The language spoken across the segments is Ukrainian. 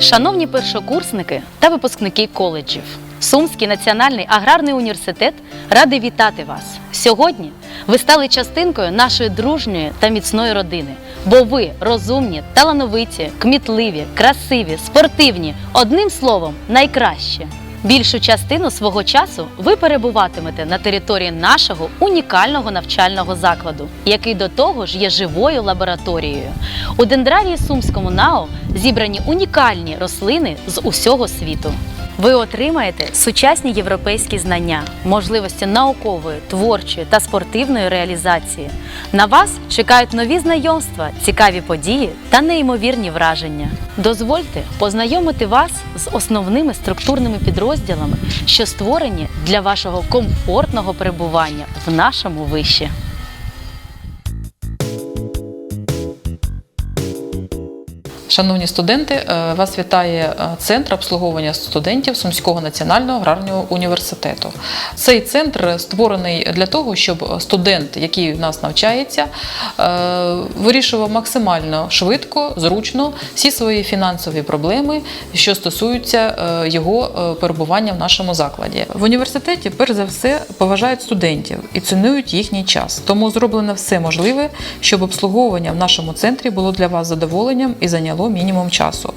Шановні першокурсники та випускники коледжів, Сумський національний аграрний університет радий вітати вас. Сьогодні ви стали частинкою нашої дружньої та міцної родини, бо ви розумні, талановиті, кмітливі, красиві, спортивні, одним словом, найкращі. Більшу частину свого часу ви перебуватимете на території нашого унікального навчального закладу, який до того ж є живою лабораторією. У дендрарії Сумському НАО зібрані унікальні рослини з усього світу. Ви отримаєте сучасні європейські знання, можливості наукової, творчої та спортивної реалізації. На вас чекають нові знайомства, цікаві події та неймовірні враження. Дозвольте познайомити вас з основними структурними підрозділами, що створені для вашого комфортного перебування в нашому виші. Шановні студенти, е, вас вітає е, Центр обслуговування студентів Сумського національного аграрного університету. Цей центр створений для того, щоб студент, який у нас навчається, е, вирішував максимально швидко, зручно всі свої фінансові проблеми, що стосуються його перебування в нашому закладі. В університеті, перш за все, поважають студентів і цінують їхній час. Тому зроблено все можливе, щоб обслуговування в нашому центрі було для вас задоволенням і зайняло мінімум часу.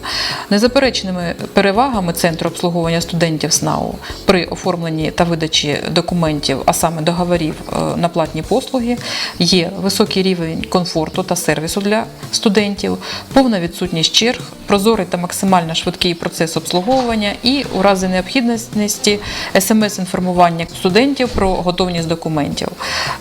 Незаперечними перевагами центру обслуговування студентів СНАУ при оформленні та видачі документів, а саме договорів е, на платні послуги, є високий рівень комфорту та сервісу для студентів, повна відсутність черг, прозорий та максимально швидкий процес обслуговування і у разі необхідності смс-інформування студентів про готовність документів.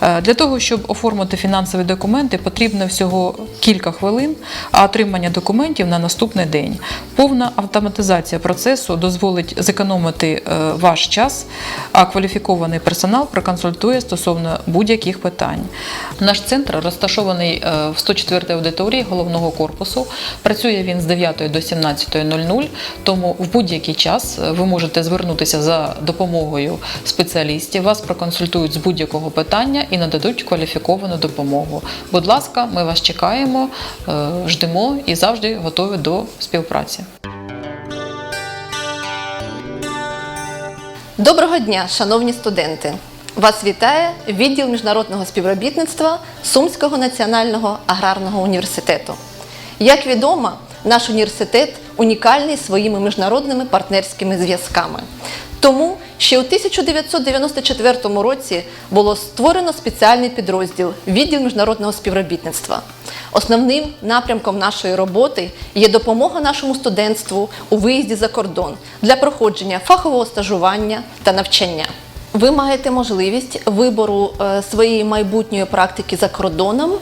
Е, Для того, щоб оформити фінансові документи, потрібно всього кілька хвилин, а отримання документів на наступний день. Повна автоматизація процесу дозволить зекономити е, ваш час, а кваліфікований персонал проконсультує стосовно будь-яких питань. Наш центр розташований е, в 104 аудиторії головного корпусу. Працює він з 9 до 17.00, тому в будь-який час е, ви можете звернутися за допомогою спеціалістів. Вас проконсультують з будь-якого питання і нададуть кваліфіковану допомогу. Будь ласка, ми вас чекаємо, ждемо і завжди готові до співпраці. Доброго дня, шановні студенти! Вас вітає відділ міжнародного співробітництва Сумського національного аграрного університету. Як відомо, наш університет унікальний своїми міжнародними партнерськими зв'язками. Тому ще у 1994 році було створено спеціальний підрозділ відділ міжнародного співробітництва. Основним напрямком нашої роботи є допомога нашому студентству у виїзді за кордон для проходження фахового стажування та навчання. Ви маєте можливість вибору е, своєї майбутньої практики за кордоном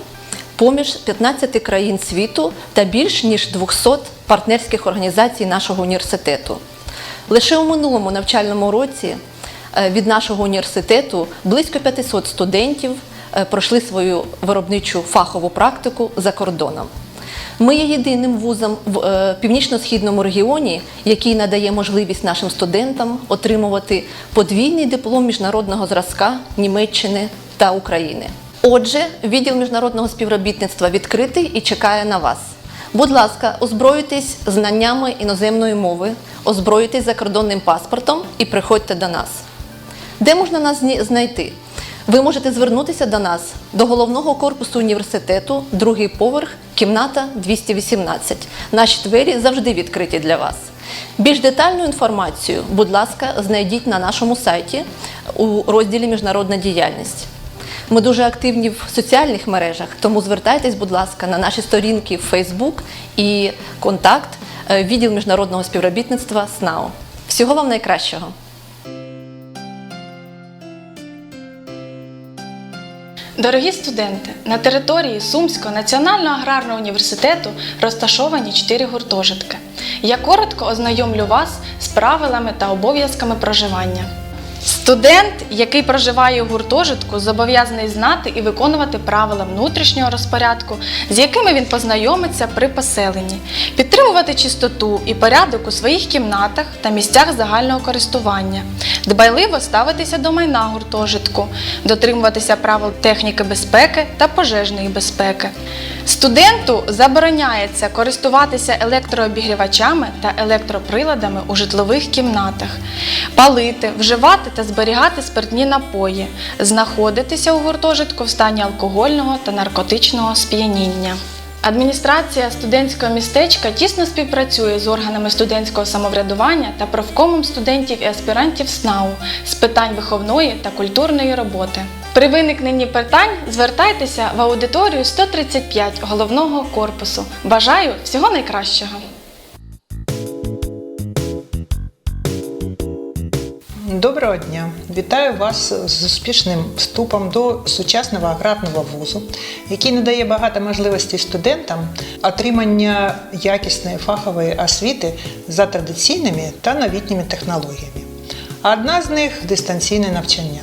поміж 15 країн світу та більш ніж 200 партнерських організацій нашого університету. Лише у минулому навчальному році е, від нашого університету близько 500 студентів пройшли свою виробничу фахову практику за кордоном. Ми є єдиним вузом в е, північно-східному регіоні, який надає можливість нашим студентам отримувати подвійний диплом міжнародного зразка Німеччини та України. Отже, відділ міжнародного співробітництва відкритий і чекає на вас. Будь ласка, озброюйтесь знаннями іноземної мови, озброюйтесь закордонним паспортом і приходьте до нас. Де можна нас знайти? Ви можете звернутися до нас до головного корпусу університету, другий поверх, кімната 218. Наші двері завжди відкриті для вас. Більш детальну інформацію, будь ласка, знайдіть на нашому сайті у розділі Міжнародна діяльність. Ми дуже активні в соціальних мережах, тому звертайтесь, будь ласка, на наші сторінки в Facebook і контакт е, відділ міжнародного співробітництва СНАО. Всього вам найкращого! Дорогі студенти, на території Сумського національного аграрного університету розташовані чотири гуртожитки. Я коротко ознайомлю вас з правилами та обов'язками проживання. Студент, який проживає у гуртожитку, зобов'язаний знати і виконувати правила внутрішнього розпорядку, з якими він познайомиться при поселенні, підтримувати чистоту і порядок у своїх кімнатах та місцях загального користування, дбайливо ставитися до майна гуртожитку, дотримуватися правил техніки безпеки та пожежної безпеки, Студенту забороняється користуватися електрообігрівачами та електроприладами у житлових кімнатах, палити, вживати та зберігати спиртні напої, знаходитися у гуртожитку в стані алкогольного та наркотичного сп'яніння. Адміністрація студентського містечка тісно співпрацює з органами студентського самоврядування та профкомом студентів і аспірантів СНАУ з питань виховної та культурної роботи. При виникненні питань звертайтеся в аудиторію 135 головного корпусу. Бажаю всього найкращого! Доброго дня! Вітаю вас з успішним вступом до сучасного аграрного вузу, який надає багато можливостей студентам отримання якісної фахової освіти за традиційними та новітніми технологіями. Одна з них дистанційне навчання.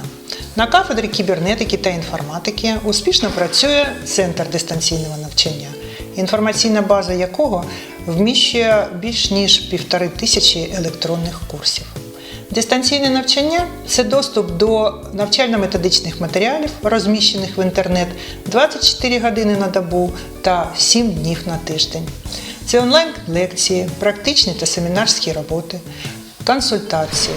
На кафедрі кібернетики та інформатики успішно працює Центр дистанційного навчання, інформаційна база якого вміщує більш ніж півтори тисячі електронних курсів. Дистанційне навчання це доступ до навчально-методичних матеріалів, розміщених в інтернет 24 години на добу та 7 днів на тиждень. Це онлайн-лекції, практичні та семінарські роботи, консультації.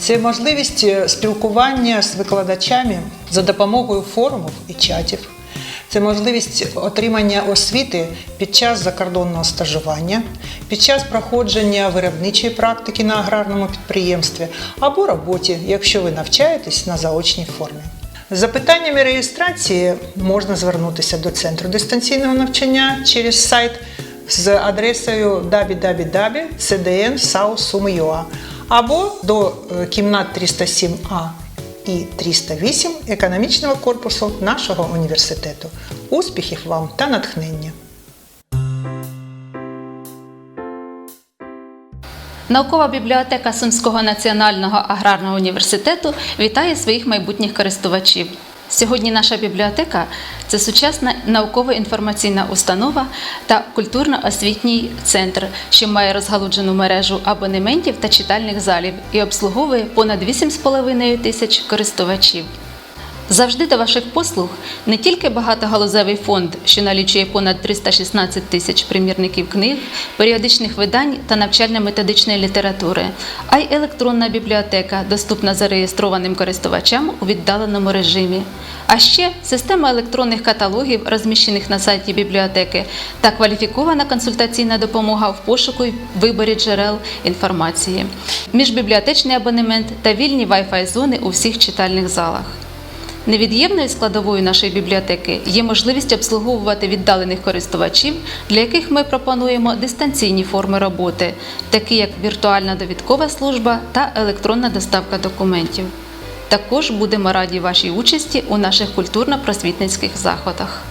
Це можливість спілкування з викладачами за допомогою форумів і чатів. Це можливість отримання освіти під час закордонного стажування, під час проходження виробничої практики на аграрному підприємстві або роботі, якщо ви навчаєтесь на заочній формі. З запитаннями реєстрації можна звернутися до центру дистанційного навчання через сайт з адресою www.cdn.sau.sum.ua або до е, кімнат 307А і 308 економічного корпусу нашого університету. Успіхів вам та натхнення! Наукова бібліотека Сумського національного аграрного університету вітає своїх майбутніх користувачів. Сьогодні наша бібліотека це сучасна науково-інформаційна установа та культурно-освітній центр, що має розгалуджену мережу абонементів та читальних залів і обслуговує понад 8,5 тисяч користувачів. Завжди до ваших послуг не тільки багатогалузевий фонд, що налічує понад 316 тисяч примірників книг, періодичних видань та навчально-методичної літератури, а й електронна бібліотека, доступна зареєстрованим користувачам у віддаленому режимі. А ще система електронних каталогів, розміщених на сайті бібліотеки, та кваліфікована консультаційна допомога в пошуку й виборі джерел інформації, міжбібліотечний абонемент та вільні Wi-Fi зони у всіх читальних залах. Невід'ємною складовою нашої бібліотеки є можливість обслуговувати віддалених користувачів, для яких ми пропонуємо дистанційні форми роботи, такі як віртуальна довідкова служба та електронна доставка документів. Також будемо раді вашій участі у наших культурно-просвітницьких заходах.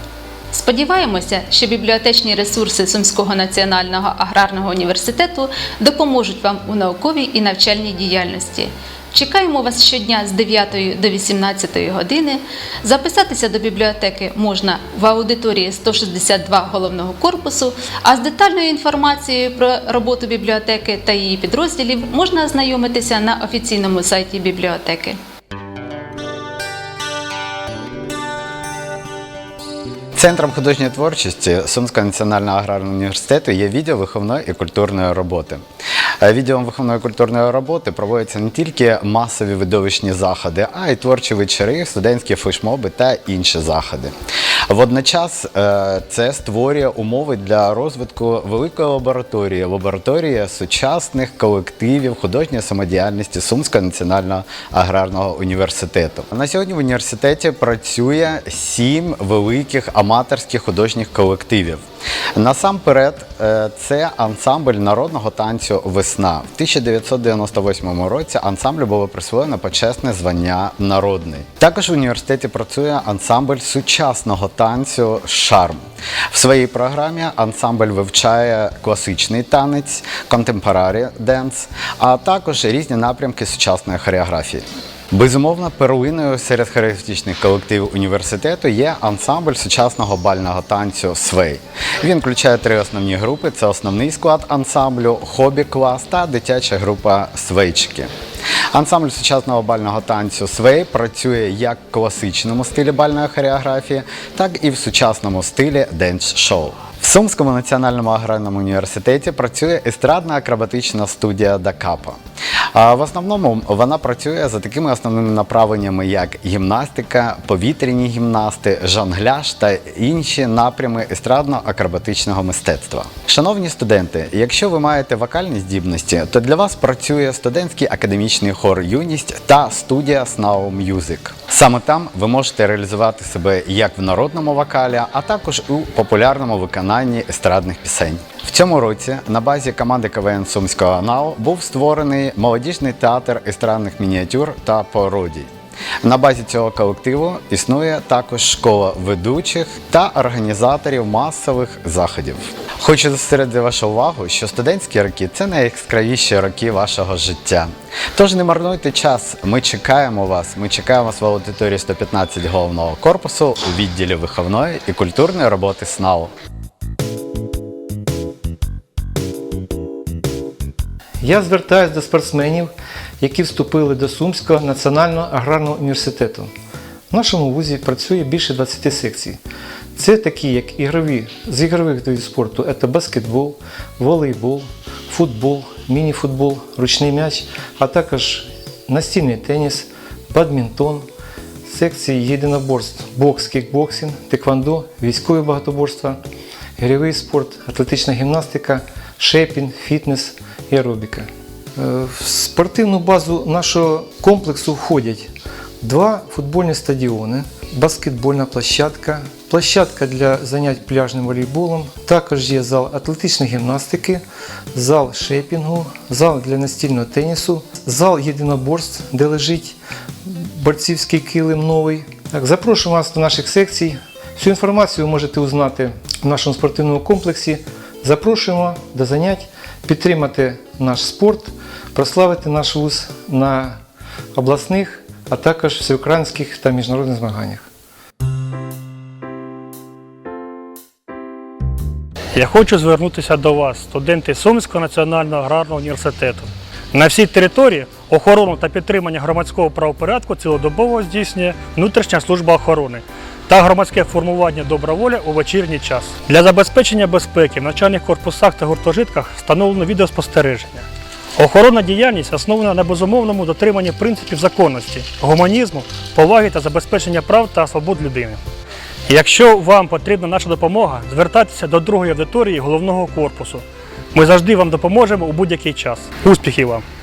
Сподіваємося, що бібліотечні ресурси Сумського національного аграрного університету допоможуть вам у науковій і навчальній діяльності. Чекаємо вас щодня з 9 до 18 години. Записатися до бібліотеки можна в аудиторії 162 головного корпусу, а з детальною інформацією про роботу бібліотеки та її підрозділів можна ознайомитися на офіційному сайті бібліотеки. Центром художньої творчості Сумського національного аграрного університету є відділ виховної і культурної роботи. Е, Відділом виховної культурної роботи проводяться не тільки масові видовищні заходи, а й творчі вечори, студентські флешмоби та інші заходи. Водночас е, це створює умови для розвитку великої лабораторії, лабораторії сучасних колективів художньої самодіяльності Сумського національного аграрного університету. На сьогодні в університеті працює сім великих аматорських художніх колективів. Насамперед, е, це ансамбль народного танцю Весна. В 1998 році ансамблю було присвоєно почесне звання народний. Також в університеті працює ансамбль сучасного танцю Шарм. В своїй програмі ансамбль вивчає класичний танець, контемпорарі денс, а також різні напрямки сучасної хореографії. Безумовно, перлиною серед хореографічних колективів університету є ансамбль сучасного бального танцю Свей. Він включає три основні групи: це основний склад ансамблю, хобі-клас та дитяча група Свейчики. Ансамбль сучасного бального танцю Свей працює як в класичному стилі бальної хореографії, так і в сучасному стилі денс-шоу. В Сумському національному аграрному університеті працює естрадна акробатична студія Дакапа. В основному вона працює за такими основними направленнями, як гімнастика, повітряні гімнасти, жонгляж та інші напрями естрадно-акробатичного мистецтва. Шановні студенти, якщо ви маєте вокальні здібності, то для вас працює студентський академічний хор Юність та студія Snow Music. Саме там ви можете реалізувати себе як в народному вокалі, а також у популярному виконанні естрадних пісень. В цьому році на базі команди КВН Сумського НАУ був створений молодіжний театр естрадних мініатюр та пародій. На базі цього колективу існує також школа ведучих та організаторів масових заходів. Хочу зосередити вашу увагу, що студентські роки це найяскравіші роки вашого життя. Тож не марнуйте час. Ми чекаємо вас. Ми чекаємо вас в аудиторії 115 головного корпусу у відділі виховної і культурної роботи СНАУ. Я звертаюся до спортсменів, які вступили до Сумського національного аграрного університету. В нашому вузі працює більше 20 секцій. Це такі, як ігрові, з ігрових видів спорту це баскетбол, волейбол, футбол, міні-футбол, ручний м'яч, а також настільний теніс, бадмінтон, секції єдиноборств, бокс, кікбоксинг, теквандо, військові багатоборства, гірьовий спорт, атлетична гімнастика, шейпінг, фітнес аеробіка. Е, В спортивну базу нашого комплексу входять два футбольні стадіони, баскетбольна площадка, площадка для занять пляжним волейболом, також є зал атлетичної гімнастики, зал шейпінгу, зал для настільного тенісу, зал єдиноборств, де лежить борцівський килим новий. Так, запрошую вас до наших секцій. Всю інформацію ви можете узнати в нашому спортивному комплексі. Запрошуємо до занять, підтримати наш спорт, прославити наш вуз на обласних, а також всеукраїнських та міжнародних змаганнях. Я хочу звернутися до вас, студенти Сумського національного аграрного університету. На всій території охорону та підтримання громадського правопорядку цілодобово здійснює внутрішня служба охорони та громадське формування добра у вечірній час. Для забезпечення безпеки в навчальних корпусах та гуртожитках встановлено відеоспостереження. Охоронна діяльність основана на безумовному дотриманні принципів законності, гуманізму, поваги та забезпечення прав та свобод людини. Якщо вам потрібна наша допомога, звертайтеся до другої аудиторії головного корпусу. Ми завжди вам допоможемо у будь-який час. Успіхів вам!